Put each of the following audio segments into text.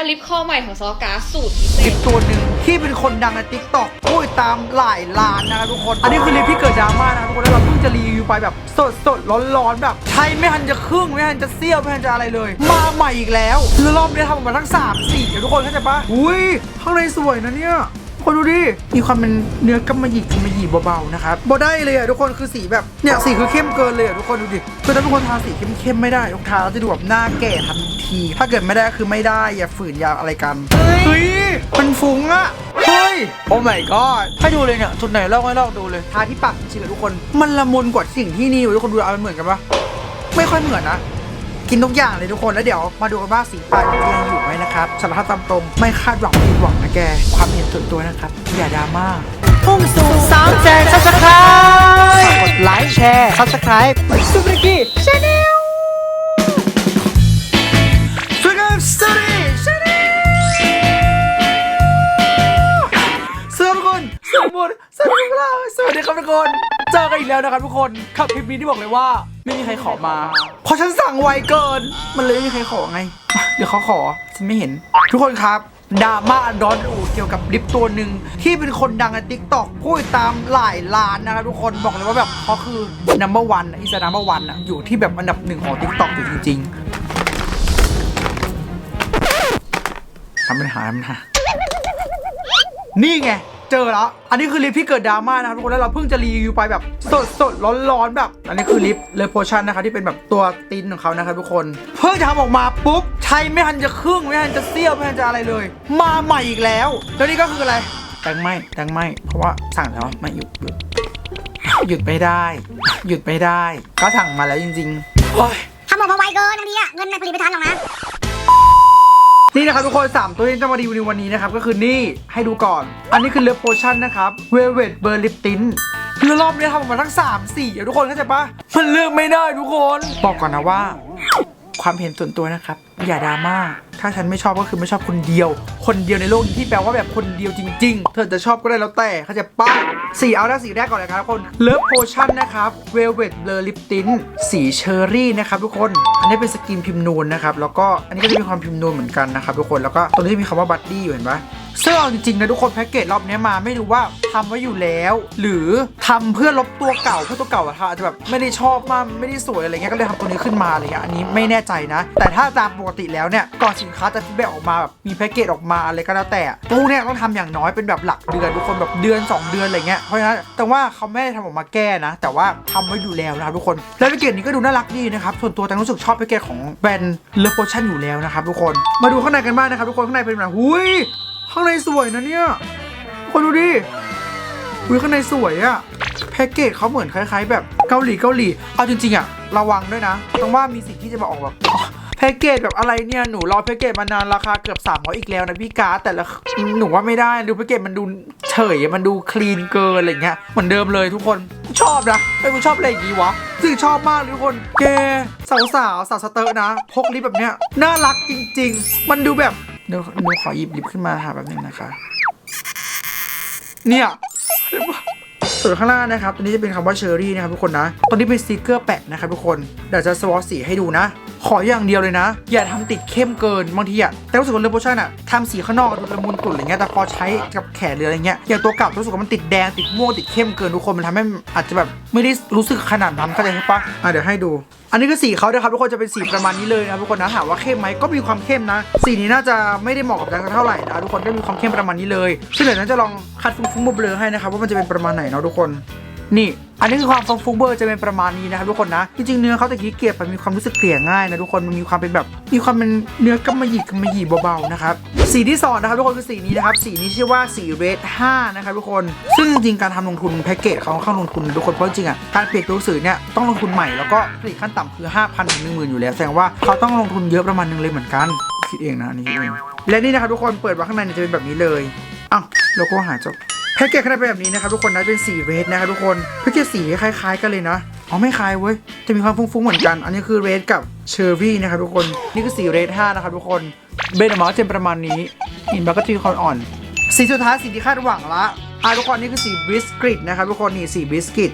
แล้วลิปคอใหม่ของซอกาสูตรพิเศลิษ ปตัวหนึ่งที่เป็นคนดังในทิกตอกพูดตามหลายล้านนะครับทุกคน อันนี้คือลิปที่เกิดดราม่านะครับทุกคน แล้วเราเพิ่งจะรีวิวไปแบบสดสดร้อนร้อนๆแบบใช้ไม่ทันจะครึ่งไม่ทันจะเสี้ยวไม่ทันจะอะไรเลย มาใหม่อีกแล้วแล้วรอบนี้ทำออกมาทั้งสามสี่เดี๋ยวทุกคนเข้าใจปะอุ้ยข้างในสวยนะเนี่ย คนดูดิ มีความเป็นเนื้อกำมะหยี่กำมะหยี่เบาๆนะครับบอได้เลยอะทุกคนคือสีแบบเนี่ยสีคือเข้มเกินเลยอะทุกคนดูดิคือถ้าทุกคนทาสีเข้มๆไม่ได้รองเท้าจะดูแบบหน้าแก่ทันที ถ้าเกิดไม่ได้ก็คือไม่ได้อย่าฝืนอย่าอะไรกันเฮ้ยมันฟุ้งอะเฮ้ยโอ้ my god ให้ดูเลยเนี่ยจุดไหนลอกให้ลอกดูเลยทาที่ปากจริงๆอะทุกคน มันละมุนกว่าสิ่งที่นี่อยู่ทุกคนดูเอามันเหมือนกันปะไม่ค่อยเหมือนนะ กินทุกอย่างเลยทุกคนแล้วเดี๋ยวมาดูกันว่าสีปากยังอยู่ไหมนะครับสารพัดตามตรงไม่คาดหวังผิดหวังนะแก ความเห็นส่วนตัวนะครับอย่าดราม่าพุ่งสู่สามแสนซับสไครต์กดไลค์แชร์ซับสไครต์ซุปเปอร์กี้ชาแนลสวัสดี สวัสดีทุกคนสวัสดีทุกคนสวัสดีครับทุกคน เจอกันอีกแล้วนะครับทุกคนขับคลิปนี้ที่บอกเลยว่า ไม่มีใครขอมา เพราะฉันสั่งไวเกิน มันเลยไม่มีใครขอไง เดี๋ยวเขาขอ ฉันไม่เห็น ทุกคนครับดราม่าดอนอูเกี่ยวกับลิปตัวหนึ่งที่เป็นคนดังในทิกตอกพูดตามหลายล้านนะครับทุกคนบอกเลยว่าแบบเขาคือ number one อิส number one อะอยู่ที่แบบอันดับหนึ่งของทิกตอกอยู่จริงๆทำปัญหาทำปัญหานี่ไง เจอแล้ว อันนี้คือลิปที่เกิดดราม่านะครับทุกคนแล้วเราเพิ่งจะรีวิวไปแบบสดสดร้อนร้อนแบบ อันนี้คือลิปเลโพชั่นนะคะที่เป็นแบบตัวตินของเขานะครับทุกคน เพิ่งจะทำออกมาปุ๊บใช้ไม่ทันจะครึ่งไม่ทันจะเสี้ยวไม่ทันจะอะไรเลย มาใหม่อีกแล้วแล้วนี่ก็คืออะไรแตงไม่แตงไม่เพราะว่าสั่งแล้วไม่หยุดหยุดหยุดไม่ได้ หยุดไม่ได้ ก็สั่งมาแล้วจริงๆโอ้ยทำออกมาไวเกินบางทีอะเงินมันผลิตไม่ทันหรอกนะ นี่นะครับทุกคน3ตัวที่จะมารีวิวในวันนี้นะครับก็คือนี่ให้ดูก่อน อันนี้คือเลิฟโพชั่นนะครับเวเวตเบอร์ลิปตินคือรอบนี้ทำออกมาทั้ง3 4อะทุกคนเข้าใจปะมันเลือกไม่ได้ทุกคน บอกก่อนนะว่า ความเห็นส่วนตัวนะครับ อย่าดราม่า ถ้าฉันไม่ชอบก็คือไม่ชอบคนเดียว คนเดียวในโลกนี้ที่แปลว่าแบบคนเดียวจริง ๆ เธอจะชอบก็ได้แล้วแต่เขาจะป้าสีเอาด้าสีแรกก่อนเลยครับทุกคนเลิฟโพชั่นนะครับเวลเวตเบลลิปตินสีเชอร์รี่นะครับทุกคน อันนี้เป็นสกินพิมพ์นูนนะครับ แล้วก็อันนี้ก็จะมีความพิมพ์นูนเหมือนกันนะครับทุกคน แล้วก็ตรงนี้มีคำว่าบัดดี้อยู่เห็นปะซึ่งเอาจริงๆนะทุกคนแพ็กเกจรอบนี้มาไม่รู้ว่าทำไว้อยู่แล้ว หรือทำเพื่อลบตัวเก่าเพื่อตัวเก่าอะอาจจะแบบไม่ได้ชอบมากไม่ได้สวยอะไรเงี้ยก็เลยทำตัวนี้ขึ้นมาอะไรเงี้ยอันนี้ไม่แน่ใจนะ แต่ถ้าตามปกติแล้วเนี่ยก่อนสินค้าจะฟีดแบ็ออกมาแบบมีแพ็กเกจออกมาอะไรก็แล้วแต่พวกเนี้ยต้องทำอย่างน้อยเป็นแบบหลักเดือนทุกคนแบบเดือน 2 เดือนอะไรเงี้ยเพราะฉะนั้นแต่ว่าเขาไม่ได้ทำออกมาแก้นะ แต่ว่าทำไว้อยู่แล้วนะครับทุกคนแล้วแพ็กเกจนี้ก็ดูน่ารักดีนะครับส่วนตัวแต่รู้สึกชอบแพ็กเกจของแบรนด์เลโพชั่นอยู่แล้วนะครับทุกคนมาดูข้างในกันบ้างนะครับทุกคนข้างในเป็นแบบหุยข้างในสวยนะเนี่ยคนดูดิอุ้ยข้างในสวยอะแพ็กเกจเขาเหมือนคล้าย ๆ แบบเกาหลีเกาหลีเอาจริงๆอะระวังด้วยนะต้องว่ามีสิ่งที่จะมาออกแบบ แพ็กเกจแบบอะไรเนี่ยหนูรอแพ็กเกจมานานราคาเกือบ3ามร้อยอีกแล้วนะพี่กาแต่ละหนูว่าไม่ได้ดูแพ็กเกจมันดูเฉยมันดูคลีนเกินอะไรเงี้ยเหมือนเดิมเลยทุกคนชอบนะไอ้ยกูชอบอะไรอย่างงี้วะซึ่งชอบมากเลยทุกคนแกสาวสาวสาวสเตอร์นะ พกลิปแบบเนี้ยน่ารักจริง ๆ มันดูแบบหนูขอหยิบลิปขึ้นมาหาแบบนึงนะคะ เนี่ยส่วนข้างล่างนะครับ ตัวนี้จะเป็นคำว่าเชอรี่นะครับทุกคนนะตัวนี้เป็นสติกเกอร์แปะนะครับทุกคน เดี๋ยวจะสวอตสีให้ดูนะ ขออย่างเดียวเลยนะ อย่าทำติดเข้มเกินบางทีอะแต่รู้สึกว่าเลโพชั่นอะทำสีข้างนอกดูละมุนตุ่นอะไรเงี้ยแต่พอใช้กับแขนหรืออะไรเงี้ยอย่างตัวเก่ารู้สึกว่ามันติดแดงติดม่วงติดเข้มเกินทุกคนมันทำให้อาจจะแบบไม่ได้รู้สึกขนาดนั้นเข้าใจใช่ปะอะเดี๋ยวให้ดูอันนี้คือสีเขานะครับทุกคนจะเป็นสีประมาณนี้เลยนะทุกคนนะถามว่าเข้มไหมก็มีความเข้มนะ สีนี้น่าจะไม่ได้เหมาะกับแดงสักเท่าไหร่นะทุกคนก็มีความเข้มประมาณนี้เลยซึ่งเดี๋ยวนั้นจะลองคัดฟุ้งๆเบลอให้นะครับว่ามันจะเป็นประมาณไหนเนาะทุกคน นี่ อันนี้คือความฟงฟุ้งเบอร์จะเป็นประมาณนี้นะครับทุกคนนะ จริงๆเนื้อเขาตะกี้เกลียบไปมีความรู้สึกเกลี่ยง่ายนะทุกคนมันมีความเป็นแบบ มีความเป็นเนื้อกำมะหยี่กำมะหยี่เบาๆนะครับสีที่สองนะครับทุกคนคือสีนี้นะครับสีนี้ชื่อว่าสีเรด5นะครับทุกคนซึ่งจริงๆการทำลงทุนแพ็กเกจเขาค่อนข้างลงทุนนะทุกคนเพราะจริงอะการเปลี่ยนตัวสื่อเนี่ยต้องลงทุนใหม่แล้วก็ผลิตขั้นต่ำคือ 5,000ถึง10,000อยู่แล้วแสดงว่าเขาต้องลงทุนเยอะประมาณนึงเลยเหมือนกันคิดเองนะอันนี่คิดเองและนี่นะครับทุกคนเปิดมาข้างในจะเป็นแบบนี้เลยอ้าวโลโก้หายจบ แพ็กเกจขนาดแบบนี้นะครับทุกคนนะเป็นสีเรดนะครับทุกคนแพ็กเกจสีคล้าย ๆ กันเลยนะอ๋อไม่คล้ายเว้ยจะมีความฟุ้งๆเหมือนกัน อันนี้คือเรดกับเชอร์รี่นะครับทุกคนนี่คือสีเรด5นะครับทุกคนเบนออกมาก็จะเป็นประมาณนี้หินบักก็จะมีความอ่อน สีสุดท้ายสีที่คาดหวังละอะทุกคนนี่คือสีบิสกิตนะครับทุกคนนี่สีบิสกิต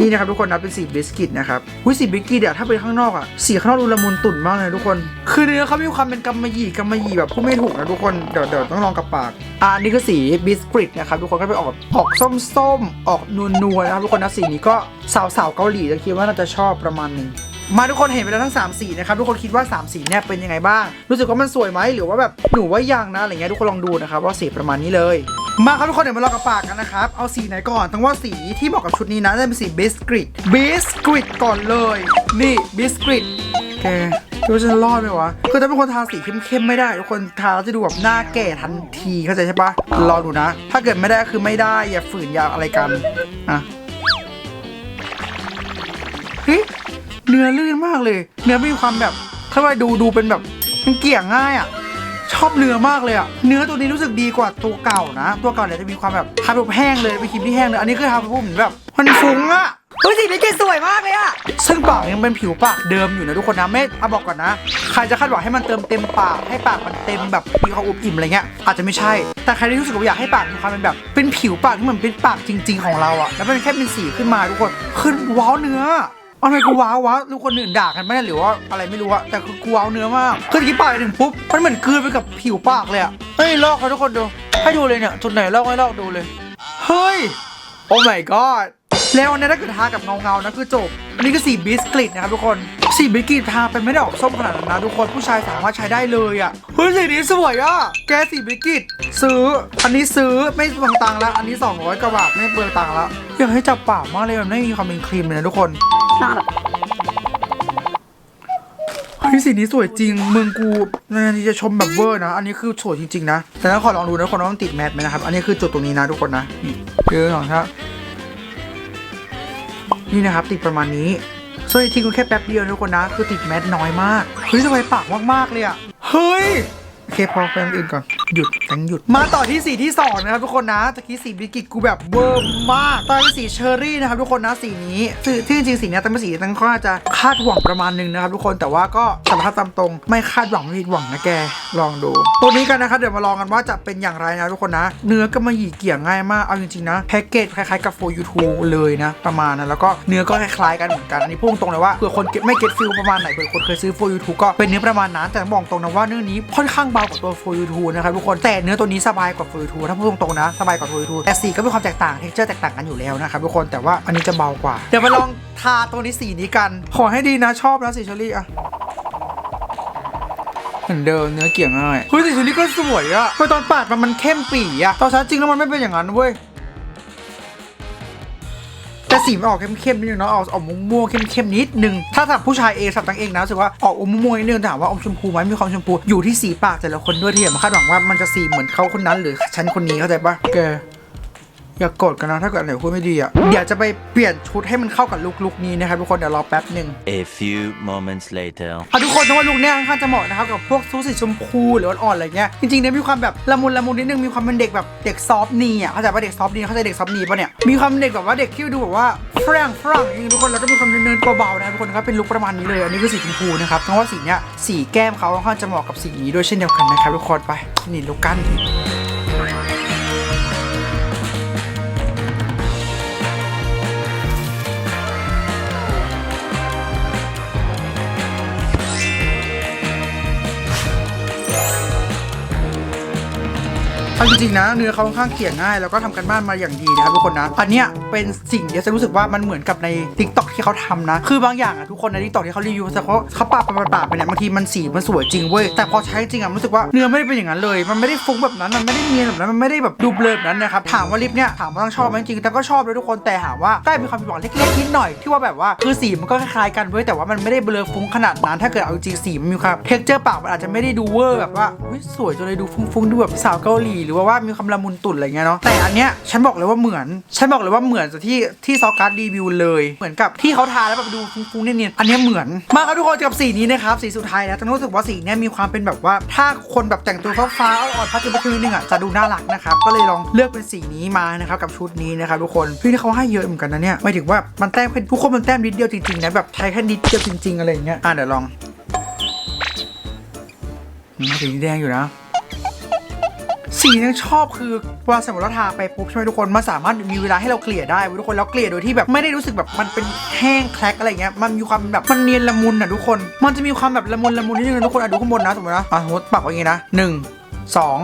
นี่นะครับทุกคนนะเป็นสีบิสกิตนะครับหุ้ยสีบิสกิตอะถ้าเป็นข้างนอกอะสีข้างนอกดูละมุนตุ่นมากเลยทุกคน คือเนื้อเขามีความเป็นกำมะหยี่กำมะหยี่แบบพูดไม่ถูกนะทุกคนเดี๋ยวเดี๋ยวต้องลองกับปากอ่านี่คือสีบิสกิตนะครับทุกคนก็ไปออกออกส้มๆออกนวลๆนะครับทุกคนนะสีนี้ก็สาวๆเกาหลีจะคิดว่าน่าจะชอบประมาณนึง มาทุกคนเห็นไปแล้วทั้ง 3 สีนะครับทุกคนคิดว่า 3 สีเนี่ยเป็นยังไงบ้าง รู้สึกว่ามันสวยไหมหรือว่าแบบหนูว่ายังนะอะไรเงี้ยทุกคนลองดูนะครับว่าสีประมาณนี้เลยมาครับทุกคนเดี๋ยวมาลองกับปากกันนะครับ เอาสีไหนก่อนต้องว่าสีที่เหมาะกับชุดนี้นะจะเป็นสีบิสกิตบิสกิตก่อนเลย นี่บิสกิตแกดว่าจะรอดไหมวะคือถ้าเป็นคนทาสีเข้มๆไม่ได้ทุกคนทาแล้วจะดูแบบหน้าแก่ทันทีเข้าใจใช่ปะรอดูนะ ถ้าเกิดไม่ได้ก็คือไม่ได้อย่าฝืนอย่าอะไรกันอะ เนื้อลื่นมากเลย เนื้อมีความแบบถ้าไปดูดูเป็นแบบมันเกลี่ยง่ายอะชอบเนื้อมากเลยอะ เนื้อตัวนี้รู้สึกดีกว่าตัวเก่านะ ตัวเก่าเนี่ยจะมีความแบบทาแบบแห้งเลยไปนครีมที่แห้งเลย อันนี้คือทาแบบเหมือนแบบมันฟุ้งอะเฮ้ยสีนี้เกสวยมากเลยอะ ซึ่งปากยังเป็นผิวปากเดิมอยู่นะทุกคนนะไม่เอาบอกก่อนนะ ใครจะคาดหวังให้มันเติมเต็มปาก ให้ปากมันเต็มแบบมีความอุบอิ่มอะไรเงี้ย อาจจะไม่ใช่ แต่ใครที่รู้สึกว่าอยากให้ปากมีความเป็นแบบ เป็นผิวปากที่เหมือนเป็นปากจริง ๆ ของเราอะ แล้วมันแค่เป็นสีขึ้นมาทุกคน ขึ้นว้าวเนื้อ อะไรกูว้าววะลูกคนอื่นด่ากันไหมหรือว่าอะไรไม่รู้อะแต่คือกูว้าวเนื้อมากคือที่ปากไปถึงปุ๊บมันเหมือนกลืนไปกับผิวปากเลยอะเฮ้ยลอกเขาทุกคนดูให้ดูเลยเนี่ยจุดไหนลอกให้ลอกดูเลย เฮ้ย โอ้ my god แล้วอันเนี้ยถ้าเกิดทากับเงาเงาๆนะคือจบอันนี้คือสีบิสกิตนะครับทุกคนสีบิสกิตทาไปไม่ได้ออกส้มขนาดนั้นนะทุกคนผู้ชายสามารถใช้ได้เลยอะเฮ้ยสีนี้สวยอะแกสีบิสกิตซื้อ อันนี้ซื้อไม่เปลืองตังค์แล้วอันนี้ 200กว่าบาทไม่เปลืองตังค์แล้วอยากให้จับปากมากเลยมันไม่มีความเป็นครีมเลยนะทุกคนนอนแบบเฮ้ยสีนี้สวยจริงมึงกูนานทีจะชมแบบเวอร์นะ อันนี้คือสวยจริงๆนะ แต่ถ้าขอลองดูนะทุกคนว่ามันติดแมทไหมนะครับ อันนี้คือจุดตรงนี้นะทุกคนนะนี่เดี๋ยวลองครับ นี่นะครับติดประมาณนี้ส่วนทีกูแค่แป๊บเดียวนะทุกคนนะ คือติดแมสน้อยมากเฮ้ยสวยปากมากๆเลยอะเฮ้ย โอเคพอแฟนอื่นก่อน หยุดแตงหยุด มาต่อที่สีที่สองนะครับทุกคนนะตะกี้สีบิกิตกูแบบเวอร์มากต่อที่สีเชอร์รี่นะครับทุกคนนะสีนี้คือที่จริงๆสีนี้ตั้งเป็นสีตั้งค่อนข้าจะคาดหวังประมาณหนึงนะครับทุกคนแต่ว่าก็สารภาพตามตรง ไม่คาดหวังไม่ผิดหวังนะแกลองดู ตัวนี้กันนะครับเดี๋ยวมาลองกันว่าจะเป็นอย่างไรนะทุกคนนะ เนื้อก็มาหยีเกี่ยงง่ายมากเอาจริงๆนะแพ็กเกจคล้ายๆกับโฟยูทูเลยนะประมาณนั้นแล้วก็เนื้อก็คล้ายๆกันเหมือนกันอันนี้พูดตรงเลยว่าเผื่อคนเก็ตไม่เก็ตฟิลประมาณไหนเผื่อคนเคยซื้อโฟยูทูก็เป็นเนื้อประมาณนั้นแต่บอกตรงนะว่าเนื้อนี้ค่อนข้างบากว่าตัวโฟยูทูนะครับทุกคนแต่เนื้อตัวนี้สบายกว่าโฟยูทูถ้าพูดตรงๆนะสบายกว่าโฟยูทูแต่สีก็มีความแตกต่างเท็กเจอร์แตกต่างกันอยู่แล้วนะครับทุกคนแต่ว่าอันนี้จะเบากว่าเดี๋ยวมาลองทาตัวนี้สีนี้กัน ขอให้ดีนะชอบนะสีเชอรี่อะเหมือนเดิมเนื้อเกี่ยงง่ายเฮ้ยสีชุดนี้ก็สวยอะเฮ้ยตอนปาดมันมันเข้มปี่อะตอนชัดจริงแล้วมันไม่เป็นอย่างนั้นเว้ยแต่ สีมันออกเข้มๆนิดนึงเนาะออกออกม่วงๆเข้มๆนิดนึงถ้าสำหรับผู้ชายเองสำหรับตังเองนะรู้สึกว่าออกอมม่วงนิดนึงถามว่าอมชมพูไหมมีความชมพูอยู่ที่สีปากแต่ละคนด้วยที่อย่ามาคาดหวังว่ามันจะสีเหมือนเขาคนนั้นหรือฉันคนนี้เข้าใจปะแก อย่ากโกรธกันนะถ้าเกิดอันไหนพูดไม่ดีอะเดี๋ยวจะไปเปลี่ยนชุดให้มันเข้ากับลุคลุคนี้นะครับทุกคนเดี๋ยวรอแป๊บหนึ่ง A few moments later. อะทุกคนต้องว่าลุคเนี้ยค่อนข้างจะเหมาะนะครับกับพวกซูสีชมพูหรืออ่อนๆอะไรเงี้ยจริงๆเนี่ยมีความแบบละมุนละมุนนิดนึงมีความเป็นเด็กแบบเด็กซอฟต์นีอะเข้าใจป่ะเด็กซอฟต์นีเข้าใจเด็กซอฟต์นีป่ะเนี่ยมีความเด็กแบบว่าเด็กที่ดูแบบว่าฝรั่งฝรั่งจริงๆทุกคนแล้วก็มีความเนินๆเบาๆนะครับทุกคนครับเป็นลุคประมาณนี้เลยอันนี้คือสีชมพูนะครับต้องว่าสีเนี้ยสีแก้มเขาค่อนข้างจะเหมาะกับสีนี้ด้วยเช่นเดียวกันนะครับทุกคนไปนี่ลุคกัน เอาจริงๆนะเนื้อเขาค่อนข้างเกลี่ยง่ายแล้วก็ทำกันบ้านมาอย่างดีนะครับทุกคนนะ อันเนี้ยเป็นสิ่งที่จะรู้สึกว่ามันเหมือนกับใน t ิ k t o k ที่เขาทำนะ คือบางอย่างอะทุกคนใน t ิ k t o k ที่เขารีวิวแต่เขาเขาปาดปาปาไปเนี่ยบางทีมันสีมันสวยจริงเว้ยแต่พอใช้จริงอะรู้สึกว่าเนื้อไม่ได้เป็นอย่างนั้นเลย มันไม่ได้ฟุ้งแบบนั้นมันไม่ได้เนียนแบบนั้นมันไม่ได้แบบดูเบลอแบบนั้นนะครับถามว่าลิปเนี่ยถามว่าต้องชอบไหมจริงแต่ก็ชอบเลยทุกคนแต่ถามว่าก็มีความผิดหวังเล็กๆนิดหน่อยที่ว่าแบบว่าคือสีมันก็คล้ายๆกันเว้ยแต่ว่ามันไม่ได้เบลอฟุ้งขนาดนั้นถ้าเกิดเอาจริงสีมันมีความเท็กเจอร์ปากมันอาจจะไม่ได้ดูเวอร์แบบว่าสวยจนเลยดูฟุ้งๆดูแบบสาวเกาหลีหรือว่าว่ามีความละมุนตุ่นอะไรเงี้ยเนาะแต่อันเนี้ยฉันบอกเลยว่าเหมือน ฉันบอกเลยว่าเหมือนจากที่ที่ซอการ์ดรีวิวเลยเหมือนกับที่เขาทาแล้วแบบดูฟุ้งๆเนียนๆอันเนี้ยเหมือน มาครับทุกคนกับสีนี้นะครับสีสุดท้ายแล้วต้องรู้สึกว่าสีเนี้ยมีความเป็นแบบว่าถ้าคนแบบแต่งตัวฟ้าๆอ่อนๆพัดจะนิดนึงอะจะดูน่ารักนะครับก็เลยลองเลือกเป็นสีนี้มานะครับกับชุดนี้นะครับทุกคนพี่ที่เขาให้เยอะเหมือนกันนะเนี่ยหมายถึงว่ามันแต้มแค่ทุกคนมันแต้มนิดเดียวจริงๆนะแบบใช้แค่นิดเดียวจริง ๆ อะไรอย่างเงี้ยอะเดี๋ยวลองสีแดงอยู่นะ สีที่ชอบคือเวลาสมมติเราทาไปปุ๊บใช่ไหมทุกคนมันสามารถมีเวลาให้เราเกลี่ยได้เว้ยทุกคนแล้วเกลี่ยโดยที่แบบไม่ได้รู้สึกแบบมันเป็นแห้งแคลกอะไรเงี้ยมันมีความแบบมันเนียนละมุนอะทุกคน มันจะมีความแบบละมุนละมุนนิดนึงนะทุกคนอะดูข้างบนนะสมมตินะอะสมมติปักไว้อย่างงี้นะหนึ่งสอง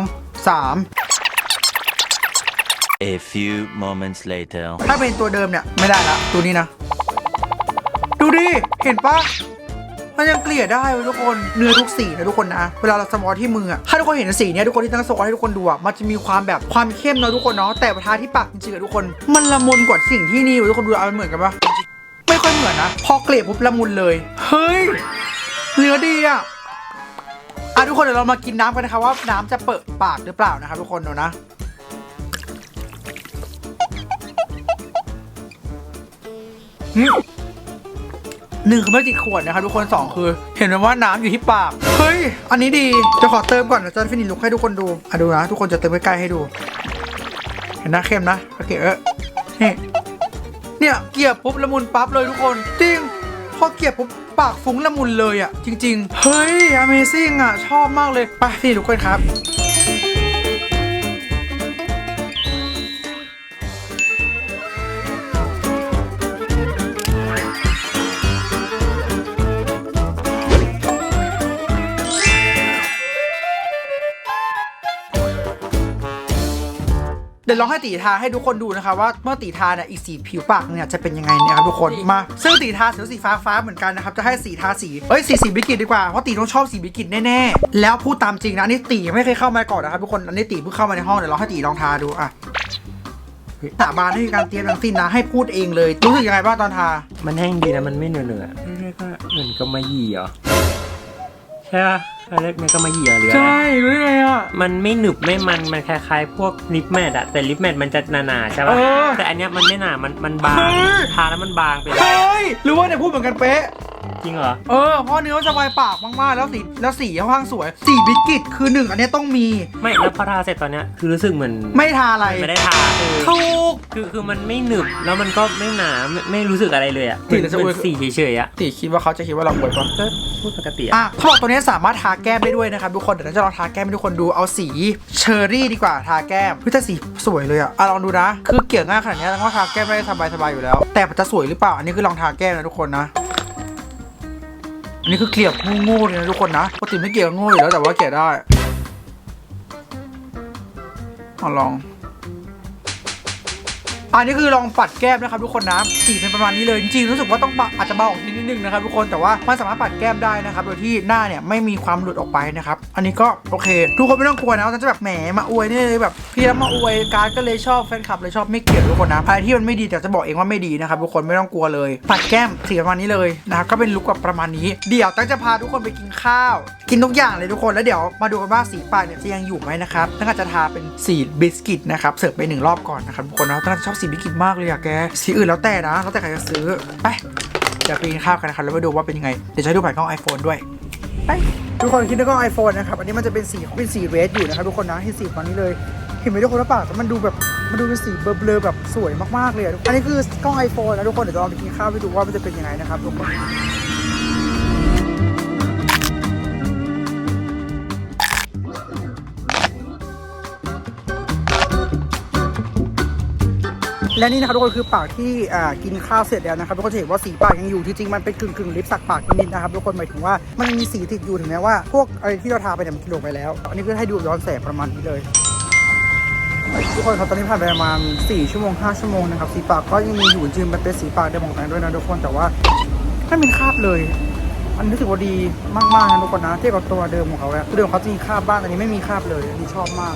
สาม A few moments later. ถ้าเป็นตัวเดิมเนี่ย ไม่ได้ละ ตัวนี้นะ ดูดิ เห็นปะ มันยังเกลี่ยได้เว้ยทุกคนเนื้อทุกสีนะทุกคนนะเวลาเราสมอที่มืออะถ้าทุกคนเห็นสีเนี้ยทุกคนที่ตั้งสวอให้ทุกคนดูอะมันจะมีความแบบความเข้มเนาะทุกคนเนาะแต่ประทาที่ปากจริงๆอะทุกคน มันละมุนกว่าสิ่งที่นี่เว้ยทุกคนดูเอามันเหมือนกันปะไม่ค่อยเหมือนนะพอเกลี่ยปุ๊บละมุนเลย เฮ้ยเนื้อดีอะอะทุกคนเดี๋ยวเรามากินน้ำกันนะครับว่าน้ำจะเปิดปากหรือเปล่านะครับทุกคนเดี๋ยวนะ หนึ่งคือไม่ติดขวดนะครับทุกคนสองคือ เห็นไหมว่าน้ำอยู่ที่ปาก เฮ้ย อันนี้ดีจะขอเติมก่อนเดี๋ยวจะฟินิชลุกให้ทุกคนดูอะดูนะทุกคนจะเติมใกล้ๆให้ดู เห็นน้าเข้มนะโอเคเออนี่เนี่ยเกลียบปุ๊บละมุนปั๊บเลยทุกคน จริงพอเกลียบปุ๊บปากฟุ้งละมุนเลยอะจริง ๆ เฮ้ย Amazing อะชอบมากเลยไปฟินิลุกกันครับ เดี๋ยวลองให้ตีทาให้ทุกคนดูนะคะว่าเมื่อตีทาเนี่ยอีกสีผิวปากเนี่ยจะเป็นยังไงเนี่ยครับทุกคนมาซึ่งตีทาสีสีฟ้าฟ้าๆเหมือนกันนะครับจะให้สีทาสีเอ้ยสีสีบิกิตดีกว่าเพราะตีต้องชอบสีบิกิตแน่ๆแล้วพูดตามจริงนะอันนี้ตีไม่เคยเข้ามาก่อนนะครับทุกคนอันนี้ตีเพิ่งเข้ามาในห้องเดี๋ยวลองให้ตีลองทาดูอะสาบานไม่มีการเตรียมทั้งสิ้นนะให้พูดเองเลยรู้สึกยังไงบ้างตอนทา มันแห้งดีนะมันไม่เหนอะเหนอะเรียกว่าเหมือนกำมะหยี่เหรอใช่ป่ะ เขาเรียกมันกำมะหยี่เหรอหรืออะไรใช่รู้ได้ไงอะ มันไม่หนึบไม่มัน มันคล้ายๆ พวกลิปแมทอะแต่ลิปแมทมันจะหนาๆใช่ป่ะ เออแต่อันเนี้ยมันไม่หนา มันมันบาง เฮ้ย ทาแล้วมันบางไปเลยเฮ้ยหรือว่าเนี่ยพูดเหมือนกันเป๊ะ จริงเหรอ เออเพราะเนื้อมันสบายปากมากๆ แล้วสีแล้วสีค่อนข้างสวย สีบิกิตคือหนึ่งอันเนี้ยต้องมีไม่แล้วพอทาเสร็จตอนเนี้ยคือรู้สึกเหมือนไม่ทาอะไรไม่ได้ทาคือถูก คือคือมันไม่หนึบแล้วมันก็ไม่หนาไม่ไม่รู้สึกอะไรเลยอะจริงเหรอจะเหอวยมือนสีเฉยๆอะตีคิดว่าเขาจะคิดว่าเราป่วยปะ ก็พูดปกติอะอะเขาบอกตัวนี้สามารถทาแก้มได้ด้วยนะครับทุกคน เดี๋ยวเราจะลองทาแก้มให้ทุกคนดู เอาสีเชอร์รี่ดีกว่าทาแก้มเฮ้ยแต่สีสวยเลยอะอะลองดูนะ คือเกี่ยงง่ายขนาดนี้แล้วก็ทาแก้มได้สบายๆอยู่แล้ว แต่มันจะสวยหรือเปล่า อันนี้คือลองทาแก้มนะทุกคนนะ อันนี้คือเกลี่ยโง่ๆเลยนะทุกคนนะปกติไม่เกลี่ยโง่อยู่แล้วแต่ว่าเกลี่ยได้อลอง อันนี้คือลองปัดแก้มนะครับทุกคนนะสีเป็นประมาณนี้เลยจริงๆรู้สึกว่าต้องปะอาจจะเบาออกนิดนึงนะครับทุกคนแต่ว่ามันสามารถปัดแก้มได้นะครับโดยที่หน้าเนี่ยไม่มีความหลุดออกไปนะครับอันนี้ก็โอเค ทุกคนไม่ต้องกลัวนะว่าจะแบบแหมมาอวยนี่เลยแบบพี่แล้วมาอวยการก็เลยชอบแฟนคลับเลยชอบไม่เกลียดทุกคนนะอะไรที่มันไม่ดีแต่จะบอกเองว่าไม่ดีนะครับทุกคนไม่ต้องกลัวเลย ปัดแก้มสีประมาณนี้เลยนะครับก็เป็นลุคแบบประมาณนี้ เดี๋ยวตั้งจะพาทุกคนไปกินข้าว กินทุกอย่างเลยทุกคนแล้วเดี๋ยวมาดูกันว่าสีปากเนี่ยจะยังอยู่ไหมนะครับตั้งจะทาเป็นสีบิสกิตนะครับเสิร์ฟไปหนึ่งรอบก่อนนะครับทุกคนนะตั้งชอบสีบิสกิตมากเลยอะแก สีอื่นแล้วแต่นะ แล้วแต่ใครจะซื้อ ไป เดี๋ยวไปกินข้าวกันนะครับ แล้วมาดูว่าเป็นยังไง เดี๋ยวจะดูผ่านกล้อง iPhone ด้วย ไป ทุกคนคิดถึงกล้อง iPhone นะครับ อันนี้มันจะเป็นสีเป็นสีเรดอยู่นะครับทุกคนนะเห็นสีตอนนี้เลย เห็นไหมทุกคนว่าปากแต่มันดูแบบมันดูเป็นสีเบลอๆแบบสวยมากๆเลยอันนี้คือกล้อง iPhone นะทุกคน เดี๋ยวลองไปกินข้าวไปดูว่ามันจะเป็นยังไงนะครับทุกคน และนี่นะครับทุกคนคือปากที่กินข้าวเสร็จแล้วนะครับทุกคนจะเห็นว่าสีปากยังอยู่ที่จริงมันเป็นกึ่งกึ่งๆลิปสักปากนิดๆนะครับทุกคนหมายถึงว่ามันยังมีสีติดอยู่ถึงแม้ว่าพวกอะไรที่เราทาไปเนี่ยมันลงไปแล้ว อันนี้คือให้ดูย้อนแสงประมาณนี้เลยทุกคนครับตอนนี้ผ่านไปประมาณ4ชั่วโมง5ชั่วโมงนะครับสีปากก็ยังมีอยู่จริงมันเป็นสีปากเดิมของแตงด้วยนะทุกคนแต่ว่าไม่มีคราบเลยมันรู้สึกว่าดีมากๆนะทุกคนนะเทียบกับตัวเดิมของเขาแล้วตัวเดิมเขาจะมีคราบบ้างอันนี้ไม่มีคราบเลยอันนี้ชอบมาก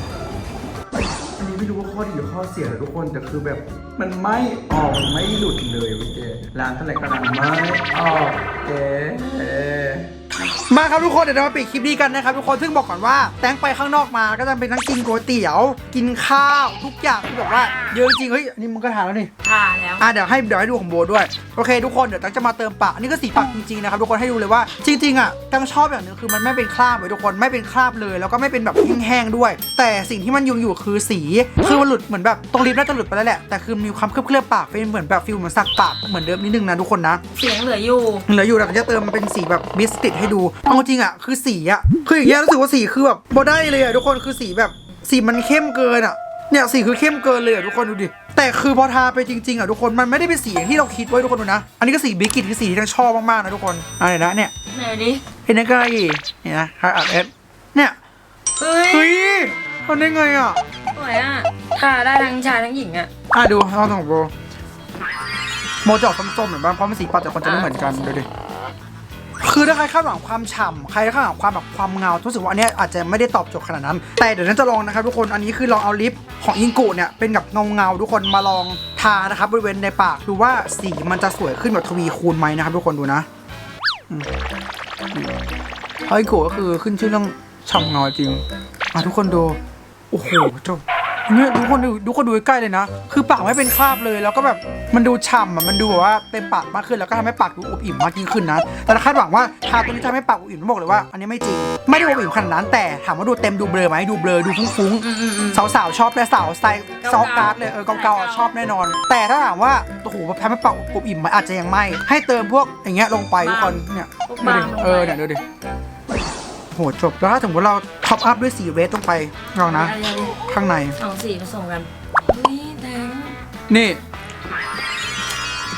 ไม่รู้ว่าข้อดีหรือข้อเสียนะทุกคนแต่คือแบบมันไม่ออกไม่หลุดเลยเว้ยเจร้านเท่าไหร่ก็ร้านไม่ออกเจ มาครับทุกคนเดี๋ยวเรามาปิดคลิปนี้กันนะครับทุกคนซึ่งบอกก่อนว่าแตงไปข้างนอกมาก็จะเป็นทั้งกินก๋วยเตี๋ยว กินข้าวทุกอย่างที่แบบว่าเยอะจริงเฮ้ยอันนี้มึงก็ทานแล้วนี่ ทาแล้ว อะเดี๋ยวให้เดี๋ยวให้ดูของโบด้วยโอเค ทุกคนเดี๋ยวตั้งจะมาเติมปากอันนี้ก็สีปากจริงๆนะครับทุกคนให้ดูเลยว่าจริงๆอะตั้งชอบอย่างหนึงคือมันไม่เป็นคราบเลยทุกคนไม่เป็นคราบเลย แล้วก็ไม่เป็นแบบแห้งๆด้วย แต่สิ่งที่มันอยู่อยู่คือสีคือมันหลุดเหมือนแบบตรงลิปน่าจะหลุดไปแล้วแหละแต่คือมีความเคลือบๆปากเป็นเหมือนแบบฟิลเหมือนสักปากเหมือนเดิมนิดนึงนะทุกคนนะ เสียงเหลืออยู่ เหลืออยู่แต่จะเติมเป็นสีแบบบิสติตให้ดูเอาจริงอะคือสีอะคืออย่างเงี้ยรู้สึกว่าสีคือแบบโบได้เลยอะทุกคนคือสีแบบสีมันเข้มเกินอะเนี่ยสีคือเข้มเกินเลยอะทุกคนดูดิ แต่คือพอทาไปจริงๆอะทุกคนมันไม่ได้เป็นสีอย่างที่เราคิดไว้ทุกคนดูนะ อันนี้ก็สีบิกิตคือสีที่ทั้งชอบมากๆนะทุกคนอะไรนะเนี่ยไหนดิเห็นไหมก็ไอ้เนี่ยนะคาอัดเอสเนี่ยเฮ้ยเฮ้ยทำได้ไงอะสวยอะทาได้ทั้งชายทั้งหญิงอะอะดูลองของโบโมจะออกส้มๆเหมือนบ้างเพราะมันสีปัดแต่คนจะไม่เหมือนกันดูดิ คือถ้าใครคาดหวังความฉ่ำใครคาดหวังความแบบความเงารู้สึกว่าอันเนี้ยอาจจะไม่ได้ตอบโจทย์ขนาดนั้น แต่เดี๋ยวนั้นจะลองนะครับทุกคนอันนี้คือลองเอาลิปของอิงกุเนี่ยเป็นกับเงาเงาๆทุกคนมาลองทานะครับบริเวณในปากดูว่าสีมันจะสวยขึ้นแบบทวีคูณไหมนะครับทุกคนดูนะอิงกุก็คือขึ้นชื่อเรื่องฉ่ำเงาจริงอะทุกคนดูโอ้โหจบ เนี่ยทุกคนดูทุกคนดูใกล้ๆเลยนะ คือปากไม่เป็นคราบเลย แล้วก็แบบมันดูฉ่ำอะมันดูแบบว่าเต็มปากมากขึ้นแล้วก็ทำให้ปากดูอบอิ่มมากยิ่งขึ้นนะ แต่ถ้าคาดหวังว่าทาตัวนี้จะทำให้ปากอบอิ่มต้องบอกเลยว่าอันนี้ไม่จริง ไม่ได้อบอิ่มขนาดนั้น แต่ถามว่าดูเต็มดูเบลอไหมดูเบลอดูฟุ้งๆสาวๆชอบแต่สาวสไตล์ซอฟต์การ์ดเลยเออเกาๆอะชอบแน่นอน แต่ถ้าถามว่าโอ้โหทำให้ปากอบอิ่มไหมอาจจะยังไม่ ให้เติมพวกอย่างเงี้ยลงไปทุกคนเนี่ยดูดิเออเนี่ยดูดิ โหจบแล้วถ้าถึงว่าเราท็อปอัพด้วยสีเรสลงไปลองนะอะไรดิข้างใน สองสีผสมกันเฮ้ยแดงนี่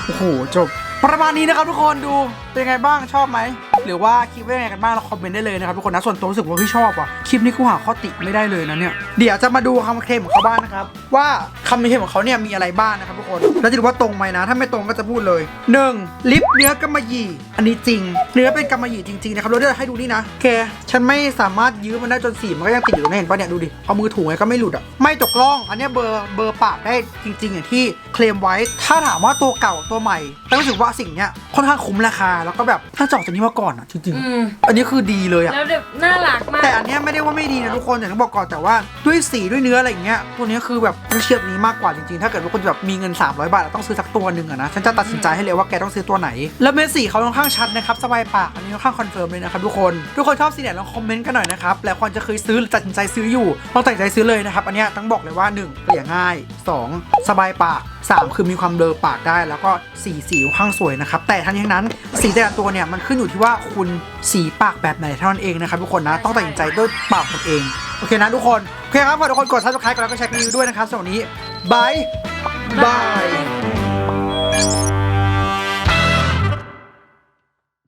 โอ้โห จบ ประมาณนี้นะครับทุกคนดู เป็นไงบ้างชอบไหม หรือว่าคิดว่ายังไงกันบ้างเราคอมเมนต์ได้เลยนะครับทุกคนนะส่วนตัวรู้สึกว่าพี่ชอบว่ะคลิปนี้กูหาข้อติไม่ได้เลยนะเนี่ยเดี๋ยวจะมาดูคำเคลมของเขาบ้างนะครับว่าคำเคลมของเขาเนี่ยมีอะไรบ้างนะครับทุกคนแล้วจะดูว่าตรงไหมนะ ถ้าไม่ตรงก็จะพูดเลย 1. ลิปเนื้อกำมะหยี่ อันนี้จริง เนื้อเป็นกำมะหยี่จริงๆนะครับเราจะให้ดูนี่นะแกฉันไม่สามารถยื้อมันได้จนสีมันก็ยังติดอยู่นะเห็นปะเนี่ยดูดิเอามือถูไงก็ไม่หลุดอะไม่ตกล่อง อันเนี้ยเบอร์เบอร์ปากได้จริง ๆ อย่างที่เคลมไว้ ถ้าถามว่าตัวเก่าตัวใหม่แต่รู้สึกว่าสิ่งเนี้ยค่อนข้างคุ้มราคา แล้วก็แบบถ้าจอกจากนี้มาก่อนอะจริงอืม ๆ อันนี้คือดีเลยอะ แล้วแบบน่ารักมาก แต่อันเนี้ยไม่ได้ว่าไม่ดีนะทุกคนอย่างที่บอกก่อนแต่ว่าด้วยสีด้วยเนื้ออะไรอย่างเงี้ยตัวเนี้ยคือแบบต้องเชื่อตัวนี้มากกว่าจริงๆ ถ้าเกิดว่าคุณแบบมีเงิน 300 บาทแล้วต้องซื้อสักตัวหนึ่งอะนะฉันจะตัดสินใจให้เลยว่าแกต้องซื้อตัวไหน แล้วเม็ดสีเขาค่อนข้างชัดนะครับสบายปากอันนี้ค่อนข้างคอนเฟิร์มเลยนะครับทุกคนทุกคนชอบสีไหนลองคอมเมนต์กันหน่อยนะครับแล้วคนจะเคยซื้อหรือตัดสินใจซื้ออยู่ลองตัดสินใจซื้อเลยนะครับอันเนี้ยต้องบอกเลยว่า1เกลี่ยง่าย2สบายปาก3 คือมีความเบลอปากได้ แล้วก็สีสีค่อนข้างสวยนะครับ แต่ทั้งนี้ทั้งนั้นสีแต่ละตัวเนี่ยมันขึ้นอยู่ที่ว่าคุณสีปากแบบไหนเท่านั้นเองนะครับทุกคนนะต้องตัดสินใจด้วยปากตัวเอง โอเคนะทุกคน โอเคครับฝากทุกคนกด subscribe กันแล้วก็แชร์รีวิวด้วยนะครับสำหรับวันนี้บายบาย